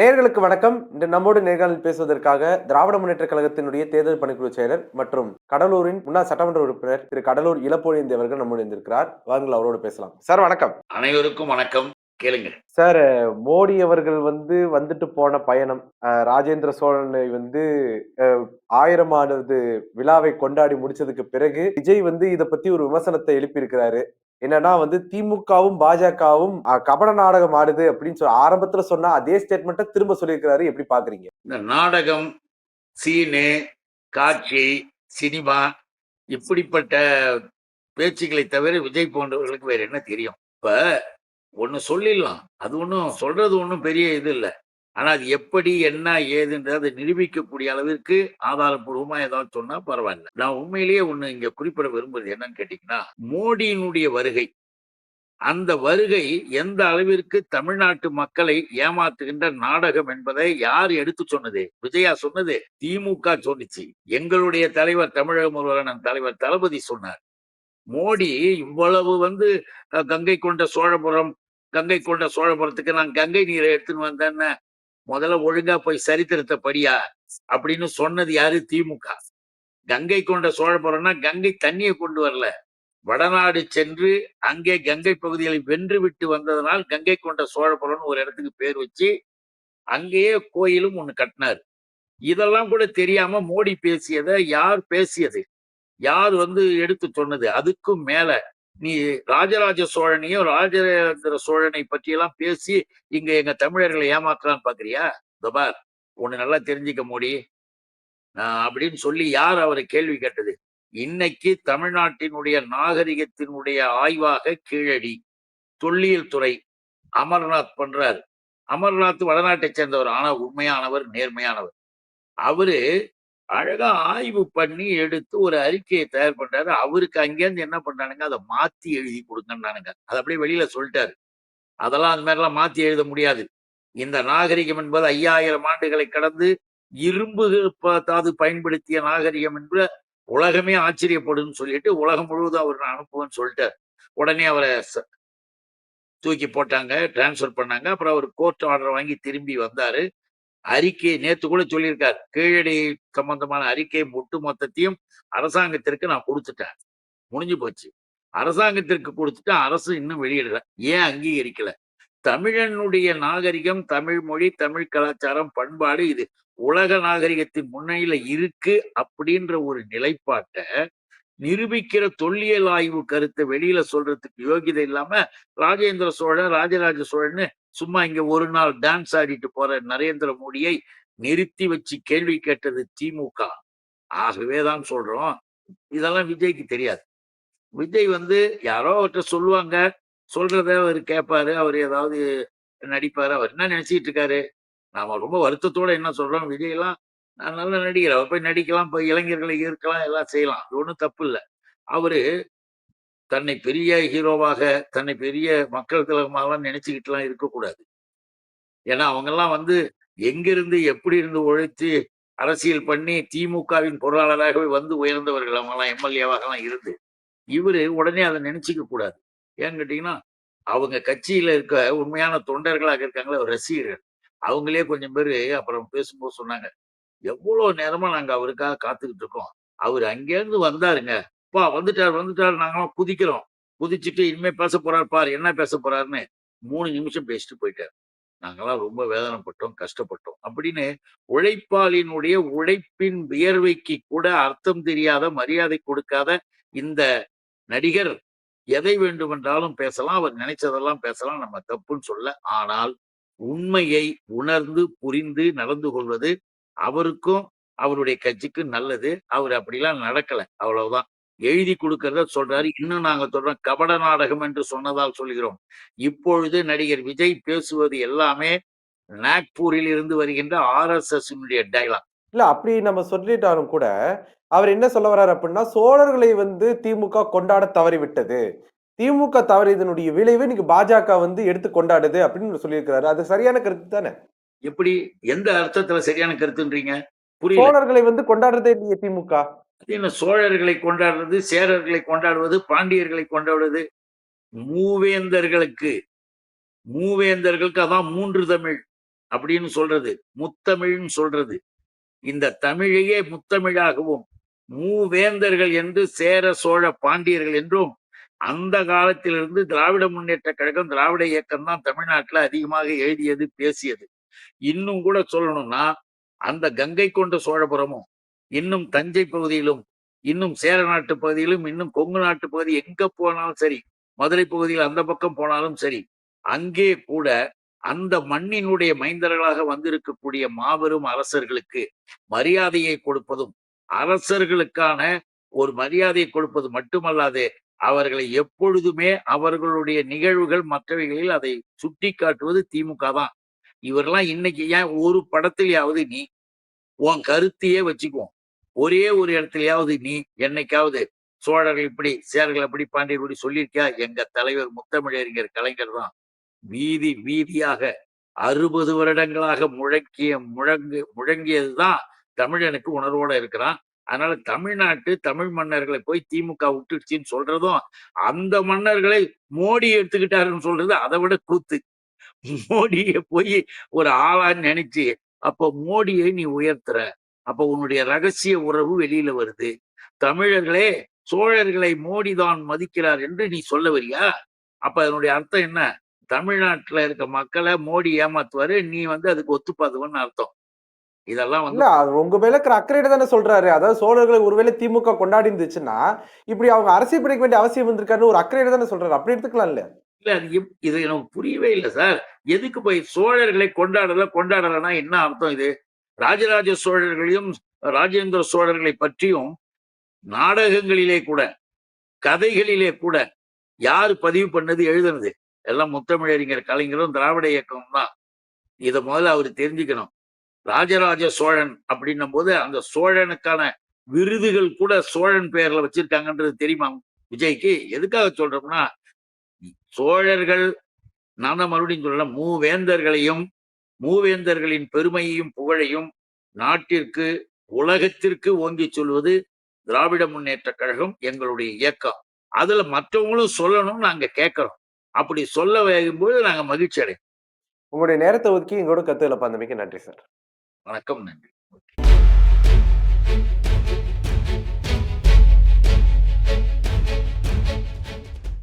நேர்களுக்கு வணக்கம். இன்று நம்மோடு நேர்காணல் பேசுவதற்காக திராவிட முன்னேற்ற கழகத்தினுடைய தேர்தல் பணிக்குழு செயலர் மற்றும் கடலூரின் முன்னாள் சட்டமன்ற உறுப்பினர் திரு கடலூர் இளப்பொழிந்தி அவர்கள் நம்மோடு இருந்திருக்கிறார் வாருங்கள் அவரோடு பேசலாம். சார் வணக்கம். அனைவருக்கும் வணக்கம். கேளுங்க. சார் மோடி அவர்கள் வந்து வந்துட்டு போன பயணம் ராஜேந்திர சோழனை வந்து அஹ், ஆயிரமானது விழாவை கொண்டாடி முடிச்சதுக்கு பிறகு விஜய் வந்து இத பத்தி ஒரு விமர்சனத்தை எழுப்பியிருக்கிறாரு. என்னன்னா வந்து திமுகவும் பாஜகவும் கபட நாடகம் ஆடுது அப்படின்னு சொல்லி ஆரம்பத்துல சொன்னா அதே ஸ்டேட்மெண்ட்டை திரும்ப சொல்லியிருக்கிறாரு. எப்படி பாக்குறீங்க? இந்த நாடகம் சீனு காட்சி சினிமா இப்படிப்பட்ட பேச்சுக்களை தவிர விஜய் போன்றவர்களுக்கு வேற என்ன தெரியும்? இப்ப ஒண்ணு சொல்லிடலாம். அது ஒன்றும் சொல்றது ஒன்றும் பெரிய இது இல்லை. ஆனா அது எப்படி என்ன ஏதுன்றதை நிரூபிக்கக்கூடிய அளவிற்கு ஆதாரப்பூர்வமா ஏதாவது சொன்னா பரவாயில்ல. நான் உண்மையிலேயே ஒண்ணு இங்க குறிப்பிட விரும்புறது என்னன்னு கேட்டீங்கன்னா மோடியினுடைய வருகை. அந்த வருகை எந்த அளவிற்கு தமிழ்நாட்டு மக்களை ஏமாத்துகின்ற நாடகம் என்பதை யார் எடுத்து சொன்னது? விஜயா சொன்னது. திமுக சொன்னிச்சு. எங்களுடைய தலைவர் தமிழக முதல்வரான தலைவர் தளபதி சொன்னார். மோடி இவ்வளவு வந்து கங்கை கொண்ட சோழபுரம் கங்கை கொண்ட சோழபுரத்துக்கு நான் கங்கை நீரை எடுத்துன்னு வந்தேன்னு முதல்ல ஒழுங்கா போய் சரித்திரத்தை படியா அப்படின்னு சொன்னது யாரு? திமுக. கங்கை கொண்ட சோழபுரம்னா கங்கை தண்ணியை கொண்டு வரல. வடநாடு சென்று அங்கே கங்கை பகுதிகளை வென்று விட்டு வந்ததனால் கங்கை கொண்ட சோழபுரம்னு ஒரு இடத்துக்கு பேர் வச்சு அங்கேயே கோயிலும் ஒண்ணு கட்டினார். இதெல்லாம் கூட தெரியாம மோடி பேசியதை யார் பேசியது? யார் வந்து எடுத்து சொன்னது? அதுக்கும் மேல நீ ராஜராஜ சோழனையும் ராஜேந்திர சோழனை பற்றியெல்லாம் பேசி இங்க எங்க தமிழர்களை ஏமாத்தலாம்னு பாக்குறியா? துபார் உன்னை நல்லா தெரிஞ்சுக்க மோடி. அப்படின்னு சொல்லி யார் அவரை கேள்வி கேட்டது? இன்னைக்கு தமிழ்நாட்டினுடைய நாகரிகத்தினுடைய ஆய்வாக கீழடி தொல்லியல் துறை அமர்நாத் பண்றாரு. அமர்நாத் வடநாட்டை சேர்ந்தவர். ஆனா உண்மையானவர் நேர்மையானவர். அவரு அழகா ஆய்வு பண்ணி எடுத்து ஒரு அறிக்கையை தயார் பண்றாரு. அவருக்கு அங்கேருந்து என்ன பண்றானுங்க? அதை மாத்தி எழுதி கொடுங்கன்னானுங்க. அதை அப்படியே வெளியில சொல்லிட்டாரு. அதெல்லாம் அந்த மாதிரிலாம் மாத்தி எழுத முடியாது. இந்த நாகரிகம் என்பது ஐயாயிரம் ஆண்டுகளை கடந்து இரும்பு தாது பயன்படுத்திய நாகரிகம் என்று உலகமே ஆச்சரியப்படுன்னு சொல்லிட்டு உலகம் முழுவதும் அவர் நான் அனுப்புவேன்னு சொல்லிட்டார். உடனே அவரை தூக்கி போட்டாங்க டிரான்ஸ்ஃபர் பண்ணாங்க. அப்புறம் அவர் கோர்ட் ஆர்டர் வாங்கி திரும்பி வந்தாரு. அறிக்கை நேத்து கூட சொல்லியிருக்காரு. கீழடி சம்பந்தமான அறிக்கை ஒட்டு மொத்தத்தையும் அரசாங்கத்திற்கு நான் கொடுத்துட்டேன். முடிஞ்சு போச்சு. அரசாங்கத்திற்கு கொடுத்துட்டு அரசு இன்னும் வெளியிடல. ஏன் அங்கீகரிக்கல? தமிழனுடைய நாகரிகம் தமிழ் மொழி தமிழ் கலாச்சாரம் பண்பாடு இது உலக நாகரிகத்தின் முன்னையில இருக்கு அப்படின்ற ஒரு நிலைப்பாட்டை நிரூபிக்கிற தொல்லியல் ஆய்வு கருத்தை வெளியில சொல்றதுக்கு யோகிதை இல்லாம ராஜேந்திர சோழன் ராஜராஜ சோழன்னு சும்மா இங்க ஒரு நாள் டான்ஸ் ஆடிட்டு போற நரேந்திர மோடியை நிறுத்தி வச்சு கேள்வி கேட்டது திமுக. ஆகவே தான் சொல்றோம். இதெல்லாம் விஜய்க்கு தெரியாது. விஜய் வந்து யாரோ அவர்கிட்ட சொல்லுவாங்க. சொல்றத அவர் கேட்பாரு அவர் ஏதாவது நடிப்பாரு. அவர் என்ன நினைச்சிட்டு இருக்காரு? நாம ரொம்ப வருத்தத்தோட என்ன சொல்றோம்? விஜய் எல்லாம் நான் நல்ல நடிகர் அவர் போய் நடிக்கலாம் போய் இளைஞர்களை இருக்கலாம் எல்லாம் செய்யலாம். அது ஒன்றும் தப்பு இல்லை. அவரு தன்னை பெரிய ஹீரோவாக தன்னை பெரிய மக்கள் திலகமாகலாம் நினைச்சுக்கிட்டுலாம் இருக்கக்கூடாது. ஏன்னா அவங்கெல்லாம் வந்து எங்கிருந்து எப்படி இருந்து உழைத்து அரசியல் பண்ணி திமுகவின் பொருளாளராகவே வந்து உயர்ந்தவர்கள். அவங்கெல்லாம் எம்எல்ஏவாகலாம் இருந்து. இவரு உடனே அதை நினைச்சிக்க கூடாது. ஏன்னு கேட்டீங்கன்னா அவங்க கட்சியில இருக்க உண்மையான தொண்டர்களாக இருக்காங்களே ரசிகர்கள். அவங்களே கொஞ்சம் பேர் அப்புறம் பேசும்போது சொன்னாங்க எவ்வளவு நேரமா நாங்க அவருக்காக காத்துக்கிட்டு இருக்கோம். அவர் அங்கேருந்து வந்தாருங்க. பா வந்துட்டார் வந்துட்டார். நாங்களாம் குதிக்கிறோம். குதிச்சுட்டு இனிமே பேச போறார். பார் என்ன பேச போறாருன்னு மூணு நிமிஷம் பேசிட்டு போயிட்டார். நாங்களாம் ரொம்ப வேதனைப்பட்டோம் கஷ்டப்பட்டோம். அப்படின்னு உழைப்பாளினுடைய உழைப்பின் வியர்வைக்கு கூட அர்த்தம் தெரியாத மரியாதை கொடுக்காத இந்த நடிகர் எதை வேண்டுமென்றாலும் பேசலாம். அவர் நினைச்சதெல்லாம் பேசலாம். நம்ம தப்புன்னு சொல்ல. ஆனால் உண்மையை உணர்ந்து புரிந்து நடந்து கொள்வது அவருக்கும் அவருடைய கட்சிக்கும் நல்லது. அவர் அப்படிலாம் நடக்கல. அவ்வளவுதான். எழுதி கொடுக்கறத சொல்றாரு. இன்னும் நாங்க சொல்றோம். கபட நாடகம் என்று சொன்னதால் சொல்கிறோம். இப்பொழுது நடிகர் விஜய் பேசுவது எல்லாமே நாக்பூரில் இருந்து வருகின்ற ஆர் எஸ் எஸ் டைலாக் இல்ல அப்படி நம்ம சொல்லிட்டாலும் கூட அவர் என்ன சொல்ல வர்றாரு அப்படின்னா சோழர்களை வந்து திமுக கொண்டாட தவறிவிட்டது. திமுக தவறியதனுடைய விளைவு இன்னைக்கு பாஜக வந்து எடுத்து கொண்டாடுது அப்படின்னு சொல்லியிருக்கிறாரு. அது சரியான கருத்து தானே? எப்படி எந்த அர்த்தத்துல சரியான கருத்துன்றீங்க? புரியல. சோழர்களை வந்து கொண்டாடுறதே இல்லையே திமுக. என்ன சோழர்களை கொண்டாடுறது சேரர்களை கொண்டாடுவது பாண்டியர்களை கொண்டாடுவது? மூவேந்தர்களுக்கு மூவேந்தர்களுக்கு அதான் மூன்று தமிழ் அப்படின்னு சொல்றது முத்தமிழ்னு சொல்றது. இந்த தமிழையே முத்தமிழாகவும் மூவேந்தர்கள் என்று சேர சோழ பாண்டியர்கள் என்றும் அந்த காலத்திலிருந்து திராவிட முன்னேற்ற கழகம் திராவிட இயக்கம் தான் தமிழ்நாட்டுல அதிகமாக எழுதியது பேசியது. இன்னும் கூட சொல்லணும்னா அந்த கங்கை கொண்ட சோழபுரமும் இன்னும் தஞ்சை பகுதியிலும் இன்னும் சேர நாட்டு பகுதியிலும் இன்னும் கொங்கு நாட்டு பகுதி எங்க போனாலும் சரி மதுரை பகுதியில் அந்த பக்கம் போனாலும் சரி அங்கே கூட அந்த மண்ணினுடைய மைந்தர்களாக வந்திருக்கக்கூடிய மாபெரும் அரசர்களுக்கு மரியாதையை கொடுப்பதும் அரசர்களுக்கான ஒரு மரியாதையை கொடுப்பது மட்டுமல்லாது அவர்களை எப்பொழுதுமே அவர்களுடைய நிகழ்வுகள் மற்றவைகளில் அதை சுட்டி காட்டுவது திமுக தான். இவரெல்லாம் இன்னைக்கு ஏன் ஒரு படத்திலேயாவது நீ உன் கருத்தையே வச்சுக்குவோம். ஒரே ஒரு இடத்துலயாவது நீ என்னைக்காவது சோழர்கள் இப்படி சேர்கள் அப்படி பாண்டியர் இப்படி சொல்லியிருக்கியா? எங்க தலைவர் முத்தமிழறிஞர் கலைஞர் தான் வீதி வீதியாக அறுபது வருடங்களாக முழக்கிய முழங்கு முழங்கியதுதான் தமிழனுக்கு உணர்வோட இருக்கிறான். அதனால தமிழ்நாட்டு தமிழ் மன்னர்களை போய் திமுக விட்டுடுச்சின்னு சொல்றதும் அந்த மன்னர்களை மோடி எடுத்துக்கிட்டாருன்னு சொல்றது அதை விட கூத்து. மோடியை போய் ஒரு ஆளான்னு நினைச்சு அப்போ மோடியை நீ உயர்த்துற. அப்போ உன்னுடைய ரகசிய உறவு வெளியில வருது. தமிழர்களே சோழர்களை மோடி தான் மதிக்கிறார் என்று நீ சொல்ல வரியா அப்ப அதனுடைய அர்த்தம் என்ன? தமிழ்நாட்டுல இருக்க மக்களை மோடி ஏமாத்துவாரு நீ வந்து அதுக்கு ஒத்துப்பாதுவன்னு அர்த்தம். இதெல்லாம் வந்து அது உங்க மேல இருக்கிற தானே சொல்றாரு. அதாவது சோழர்களை ஒருவேளை திமுக கொண்டாடி இருந்துச்சுன்னா இப்படி அவங்க அரசியல் படிக்க வேண்டிய அவசியம் வந்திருக்காருன்னு ஒரு அக்கறையிட தானே சொல்றாரு. அப்படி எடுத்துக்கலாம் இல்ல இல்ல அது இது எனக்கு புரியவே இல்லை சார். எதுக்கு போய் சோழர்களை கொண்டாடல கொண்டாடலன்னா என்ன அர்த்தம் இது? ராஜராஜ சோழர்களையும் ராஜேந்திர சோழர்களை பற்றியும் நாடகங்களிலே கூட கதைகளிலே கூட யார் பதிவு பண்ணது எழுதுனது? எல்லாம் முத்தமிழறிஞர் கலைஞரும் திராவிட இயக்கம் தான். இதை முதல்ல அவர் தெரிஞ்சுக்கணும். ராஜராஜ சோழன் அப்படின்னும் போது அந்த சோழனுக்கான விருதுகள் கூட சோழன் பெயர்ல வச்சிருக்காங்கன்றது தெரியுமா? விஜய்க்கு எதுக்காக சொல்றோம்னா சோழர்கள் நான் தான் மறுபடியும் சொல்லலாம் மூவேந்தர்களையும் மூவேந்தர்களின் பெருமையையும் புகழையும் நாட்டிற்கு உலகத்திற்கு ஓங்கி சொல்வது திராவிட முன்னேற்ற கழகம் எங்களுடைய இயக்கம். அதுல மற்றவங்களும் சொல்லணும்னு நாங்க கேட்கிறோம். அப்படி சொல்ல வைக்கும்போது நாங்க மகிழ்ச்சி அடையும் உங்களுடைய நேரத்தை ஒதுக்கி எங்களோட கத்துகளை பந்தமைக்கு நன்றி சார். வணக்கம் நன்றி.